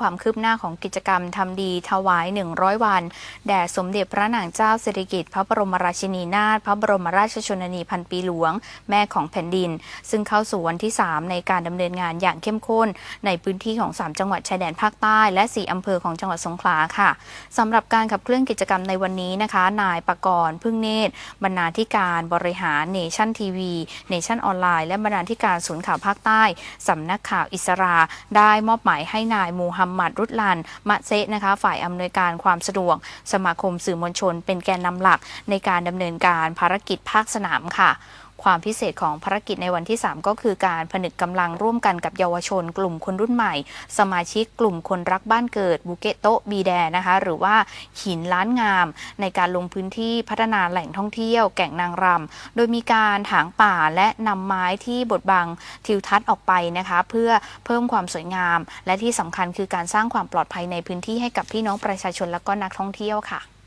ความคืบหน้าของกิจกรรมทำดีถวาย 100 วัน แด่สมเด็จพระนางเจ้าสิริกิติ์พระบรมราชินีนาถพระบรมราชชนนีพันปีหลวง แม่ของแผ่นดิน ซึ่งเข้าสู่วันที่ 3 ในการดำเนินงานอย่างเข้มข้น ในพื้นที่ของ 3 จังหวัดชายแดนภาคใต้ และ 4อำเภอของจังหวัดสงขลาค่ะสำหรับการขับเคลื่อนกิจกรรมในวันนี้นะคะ นายประกรณ์พึ่งเนตรบรรณาธิการบริหารเนชั่นทีวีเนชั่นออนไลน์และบรรณาธิการศูนย์ข่าวภาคใต้สำนักข่าวอิสรา ได้มอบหมายให้นายมูฮัมหมัดรุดลันมะเซะนะคะ ฝ่ายอำนวยการความสะดวก สมาคมสื่อมวลชน เป็นแกนนำหลักในการดำเนินการภารกิจภาคสนามค่ะ ความพิเศษของภารกิจในวันที่ 3 ก็คือการผนึกกำลังร่วมกันกับเยาวชน กลุ่มคนรุ่นใหม่ สมาชิกกลุ่มคนรักบ้านเกิดบุเกโตบีแดนะคะหรือว่าหินล้านงาม ในการลงพื้นที่พัฒนาแหล่งท่องเที่ยวแก่งนางรำโดยมีการถางป่าและนำไม้ที่บดบังทิวทัศน์ออกไปนะคะเพื่อเพิ่มความสวยงาม และที่สำคัญคือการสร้างความปลอดภัยในพื้นที่ให้กับพี่น้องประชาชนและก็นักท่องเที่ยวค่ะ